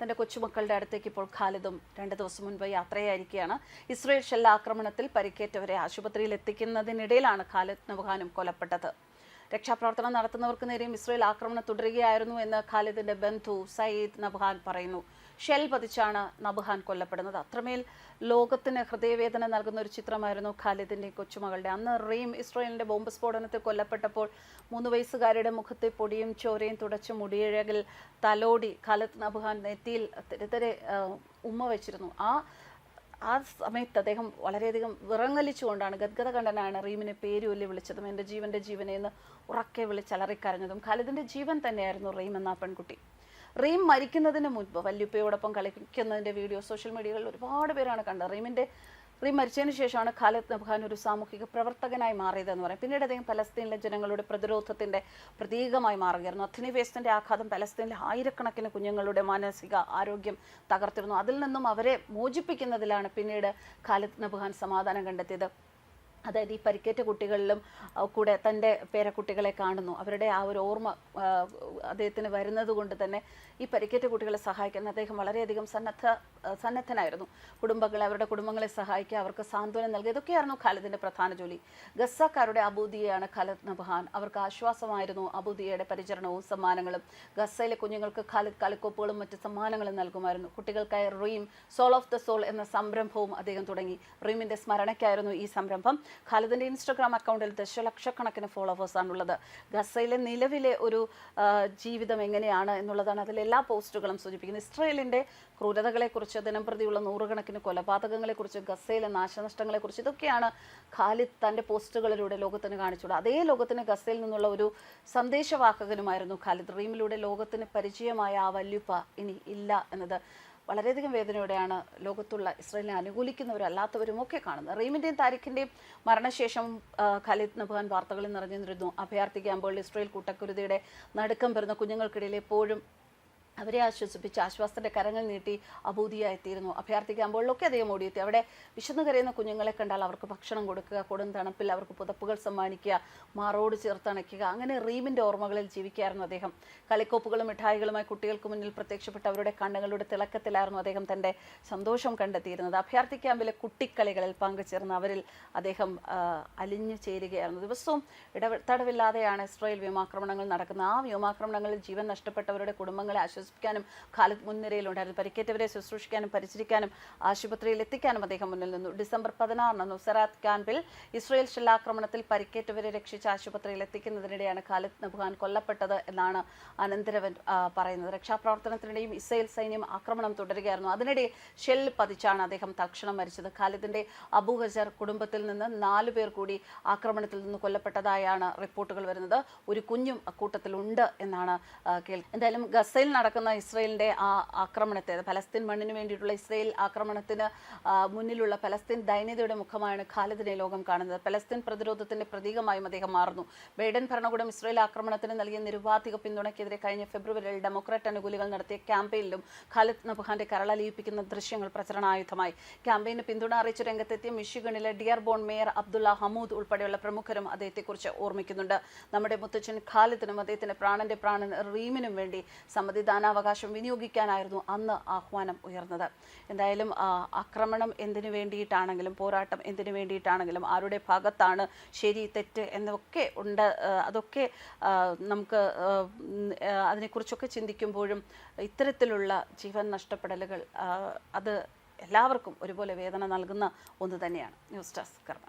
തന്റെ കൊച്ചുമക്കളുടെ അടുത്തേക്ക് ഇപ്പോൾ ഖാലിദും രണ്ട് ദിവസം മുൻപ് യാത്രയായിരിക്കുകയാണ്. ഇസ്രയേൽ ഷെല്ലാക്രമണത്തിൽ പരിക്കേറ്റവരെ ആശുപത്രിയിൽ എത്തിക്കുന്നതിനിടയിലാണ് ഖാലിദ് നവഖാനും കൊല്ലപ്പെട്ടത്. രക്ഷാപ്രവർത്തനം നടത്തുന്നവർക്ക് നേരെയും ഇസ്രയേൽ ആക്രമണം തുടരുകയായിരുന്നു എന്ന് ഖാലിദിന്റെ ബന്ധു സയ്യിദ് നബ്ഹാൻ പറയുന്നു. ഷെൽ പതിച്ചാണ് നബ്ഹാൻ കൊല്ലപ്പെടുന്നത്. അത്രമേൽ ലോകത്തിന് ഹൃദയവേദന നൽകുന്ന ഒരു ചിത്രമായിരുന്നു ഖാലിദിന്റെ കൊച്ചുമകളുടെ. അന്ന് റീം ഇസ്രോയേലിന്റെ ബോംബ് സ്ഫോടനത്തിൽ കൊല്ലപ്പെട്ടപ്പോൾ മൂന്ന് വയസ്സുകാരുടെ മുഖത്തെ പൊടിയും ചോരയും തുടച്ച് മുടിയിഴകിൽ തലോടി ഖാലിദ് നബ്ഹാൻ നെറ്റിയിൽ തെരുതെരെ ഉമ്മ വെച്ചിരുന്നു. ആ ആ സമയത്ത് അദ്ദേഹം വളരെയധികം വിറങ്ങലിച്ചുകൊണ്ടാണ് ഗദ്ഗത കണ്ഠനാണ് റീമിനെ പേര് വിളിച്ചതും എന്റെ ജീവന്റെ ജീവനെ എന്ന് ഉറക്കെ വിളിച്ചലറിക്കരഞ്ഞതും ഖാലിദിന്റെ ജീവൻ തന്നെയായിരുന്നു റീം എന്ന പെൺകുട്ടി. റീം മരിക്കുന്നതിന് മുൻപ് വല്യുപ്പയോടൊപ്പം കളിക്കുന്നതിന്റെ വീഡിയോ സോഷ്യൽ മീഡിയകളിൽ ഒരുപാട് പേരാണ് കണ്ടത്. റീമിന്റെ റീം മരിച്ചതിന് ശേഷമാണ് ഖാലിദ് നബ്ഖാൻ ഒരു സാമൂഹിക പ്രവർത്തകനായി മാറിയതെന്ന് പറയും. പിന്നീട് അദ്ദേഹം പലസ്തീനിലെ ജനങ്ങളുടെ പ്രതിരോധത്തിന്റെ പ്രതീകമായി മാറുകയായിരുന്നു. അധിനിവേശത്തിന്റെ ആഘാതം പലസ്തീനിലെ ആയിരക്കണക്കിന് കുഞ്ഞുങ്ങളുടെ മാനസിക ആരോഗ്യം തകർത്തിരുന്നു. അതിൽ നിന്നും അവരെ മോചിപ്പിക്കുന്നതിലാണ് പിന്നീട് ഖാലിദ് നബ്ഖാൻ സമാധാനം കണ്ടെത്തിയത്. അതായത് ഈ പരിക്കേറ്റ കുട്ടികളിലും കൂടെ തന്റെ പേരക്കുട്ടികളെ കാണുന്നു. അവരുടെ ആ ഒരു ഓർമ്മ അദ്ദേഹത്തിന് വരുന്നത് കൊണ്ട് തന്നെ ഈ പരിക്കേറ്റ കുട്ടികളെ സഹായിക്കുന്ന അദ്ദേഹം വളരെയധികം സന്നദ്ധ സന്നദ്ധനായിരുന്നു. കുടുംബങ്ങളെ അവരുടെ കുടുംബങ്ങളെ സഹായിക്കുക അവർക്ക് സാന്ത്വനം നൽകുക ഇതൊക്കെയായിരുന്നു ഖാലിദിന്റെ പ്രധാന ജോലി. ഗസ്സക്കാരുടെ അബൂദിയയാണ് ഖാലിദ് നബഹാൻ. അവർക്ക് ആശ്വാസമായിരുന്നു അബൂദിയയുടെ പരിചരണവും സമ്മാനങ്ങളും. ഗസ്സയിലെ കുഞ്ഞുങ്ങൾക്ക് ഖാലിദ് കളിക്കോപ്പുകളും മറ്റ് സമ്മാനങ്ങളും നൽകുമായിരുന്നു. കുട്ടികൾക്കായി റീം സോൾ ഓഫ് ദ സോൾ എന്ന സംരംഭവും അദ്ദേഹം തുടങ്ങി. റീമിന്റെ സ്മരണയ്ക്കായിരുന്നു ഈ സംരംഭം. ഖാലിദിന്റെ ഇൻസ്റ്റഗ്രാം അക്കൗണ്ടിൽ ദശലക്ഷക്കണക്കിന് ഫോളോവേഴ്സാണുള്ളത് ഗസയിലെ നിലവിലെ ഒരു ജീവിതം എങ്ങനെയാണ് എന്നുള്ളതാണ് അതിലെ എല്ലാ പോസ്റ്റുകളും സൂചിപ്പിക്കുന്നത്. ഇസ്രയേലിന്റെ ക്രൂരതകളെക്കുറിച്ച് ദിനംപ്രതിയുള്ള നൂറുകണക്കിന് കൊലപാതകങ്ങളെക്കുറിച്ച് ഗസയിലെ നാശനഷ്ടങ്ങളെക്കുറിച്ച് ഇതൊക്കെയാണ് ഖാലിദ് തന്റെ പോസ്റ്റുകളിലൂടെ ലോകത്തിന് കാണിച്ചുള്ളത്. അതേ ലോകത്തിന് ഗസയിൽ നിന്നുള്ള ഒരു സന്ദേശവാഹകനുമായിരുന്നു ഖാലിദ്. റീമിലൂടെ ലോകത്തിന് പരിചയമായ ആ വല്യുപ്പ ഇനി ഇല്ല എന്നത് വളരെയധികം വേദനയോടെയാണ് ലോകത്തുള്ള ഇസ്രയേലിനെ അനുകൂലിക്കുന്നവരല്ലാത്തവരും ഒക്കെ കാണുന്നത്. റീമിന്റെയും താരിഖിന്റെയും മരണശേഷം ഖാലിദ് നബ്ഹാൻ വാർത്തകളിൽ നിറഞ്ഞിരുന്നു. അഭയാർത്ഥി ക്യാമ്പുകളിൽ ഇസ്രയേൽ കൂട്ടക്കുരുതിയുടെ നടുക്കം വരുന്ന കുഞ്ഞുങ്ങൾക്കിടയിൽ എപ്പോഴും അവരെ ആശ്വസിപ്പിച്ച് ആശ്വാസത്തിന്റെ കരങ്ങൾ നീട്ടി അഭൂതിയായിത്തീരുന്നു അഭയാർത്ഥി ക്യാമ്പുകളിലൊക്കെ അദ്ദേഹം ഓടിയെത്തി. അവിടെ വിശന്നു കരയുന്ന കുഞ്ഞുങ്ങളെ കണ്ടാൽ അവർക്ക് ഭക്ഷണം കൊടുക്കുക കൊടും തണുപ്പിൽ അവർക്ക് പുതപ്പുകൾ സമ്മാനിക്കുക മാറോട് ചേർത്തണയ്ക്കുക അങ്ങനെ റീമിന്റെ ഓർമ്മകളിൽ ജീവിക്കുകയായിരുന്നു അദ്ദേഹം. കളിക്കോപ്പുകളും മിഠായികളുമായി കുട്ടികൾക്ക് മുന്നിൽ പ്രത്യക്ഷപ്പെട്ട അവരുടെ കണ്ണുകളുടെ തിളക്കത്തിലായിരുന്നു അദ്ദേഹം തന്റെ സന്തോഷം കണ്ടെത്തിയിരുന്നത്. അഭയാർത്ഥി ക്യാമ്പിലെ കുട്ടിക്കളികളിൽ പങ്കുചേർന്ന് അവരിൽ അദ്ദേഹം അലിഞ്ഞു ചേരുകയായിരുന്നു. ദിവസവും ഇടതടവില്ലാതെയാണ് ഇസ്രായേൽ വ്യോമാക്രമണങ്ങൾ നടക്കുന്നത്. ആ വ്യോമാക്രമണങ്ങളിൽ ജീവൻ നഷ്ടപ്പെട്ടവരുടെ കുടുംബങ്ങളെ ആശ്വസിപ്പിക്കാനും ഖാലിദ് മുൻനിരയിലുണ്ടായിരുന്നു പരിക്കേറ്റവരെ ശുശ്രൂഷിക്കാനും പരിചരിക്കാനും ആശുപത്രിയിൽ എത്തിക്കാനും അദ്ദേഹം മുന്നിൽ നിന്നു. ഡിസംബർ പതിനാറിന് നുസറാത്ത് ക്യാമ്പിൽ ഇസ്രയേൽ ഷെല്ലാക്രമണത്തിൽ പരിക്കേറ്റവരെ രക്ഷിച്ച് ആശുപത്രിയിൽ എത്തിക്കുന്നതിനിടെയാണ് ഖാലിദ് നബുഖാൻ കൊല്ലപ്പെട്ടത് എന്നാണ് അനന്തരവൻ പറയുന്നത്. രക്ഷാപ്രവർത്തനത്തിനിടെയും ഇസ്രയേൽ സൈന്യം ആക്രമണം തുടരുകയായിരുന്നു. അതിനിടെ ഷെൽ പതിച്ചാണ് അദ്ദേഹം തക്ഷണം മരിച്ചത്. ഖാലിദിന്റെ അബു ഹജർ കുടുംബത്തിൽ നിന്ന് നാലു പേർ കൂടി ആക്രമണത്തിൽ നിന്ന് കൊല്ലപ്പെട്ടതായാണ് റിപ്പോർട്ടുകൾ വരുന്നത്. ഒരു കുഞ്ഞും അക്കൂട്ടത്തിലുണ്ട് എന്നാണ് കേൾക്കുന്നത് കേൾ എന്തായാലും ഗസയിൽ നടക്കുന്ന ഇസ്രയേലിന്റെ ആ ആക്രമണത്തെ ഫലസ്തീൻ മണ്ണിന് വേണ്ടിയിട്ടുള്ള ഇസ്രയേൽ ആക്രമണത്തിന് മുന്നിലുള്ള ഫലസ്തീൻ ദൈന്യതയുടെ മുഖമാണ് ഖാലിദിനെ ലോകം കാണുന്നത്. ഫലസ്തീൻ പ്രതിരോധത്തിന്റെ പ്രതീകമായും അദ്ദേഹം മാറുന്നു. ബൈഡൻ ഭരണകൂടം ഇസ്രയേൽ ആക്രമണത്തിന് നൽകിയ നിരുപാധിക പിന്തുണയ്ക്കെതിരെ കഴിഞ്ഞ ഫെബ്രുവരിയിൽ ഡെമോക്രാറ്റ് അനുകൂലികൾ നടത്തിയ ക്യാമ്പയിനിലും ഖാലിദ് നബ്ഹാന്റെ കരളലിയിപ്പിക്കുന്ന ദൃശ്യങ്ങൾ പ്രചരണായുധമായി. ക്യാമ്പയിന് പിന്തുണ അറിയിച്ച രംഗത്തെത്തിയ മിഷിഗണിലെ ഡിയർബോൺ മേയർ അബ്ദുള്ള ഹമൂദ് ഉൾപ്പെടെയുള്ള പ്രമുഖരും അദ്ദേഹത്തെക്കുറിച്ച് ഓർമ്മിക്കുന്നുണ്ട്. നമ്മുടെ മുത്തച്ഛൻ ഖാലിദിനും അദ്ദേഹത്തിന്റെ പ്രാണന്റെ പ്രാണൻ റീമിനും വേണ്ടി സമ്മതിദാനാവകാശം വിനിയോഗിക്കാനായിരുന്നു അന്ന് ആഹ്വാനം ഉയർന്നത്. എന്തായാലും ആക്രമണം എന്തിനു വേണ്ടിയിട്ടാണെങ്കിലും പോരാട്ടം എന്തിനു വേണ്ടിയിട്ടാണെങ്കിലും ആരുടെ ഭാഗത്താണ് ശരി തെറ്റ് എന്നൊക്കെ ഉണ്ട്. അതൊക്കെ നമുക്ക് അതിനെക്കുറിച്ചൊക്കെ ചിന്തിക്കുമ്പോഴും ഇത്തരത്തിലുള്ള ജീവൻ നഷ്ടപ്പെടലുകൾ അത് എല്ലാവർക്കും ഒരുപോലെ വേദന നൽകുന്ന ഒന്ന് തന്നെയാണ്. ന്യൂസ് ഡെസ്ക് കർമ്മ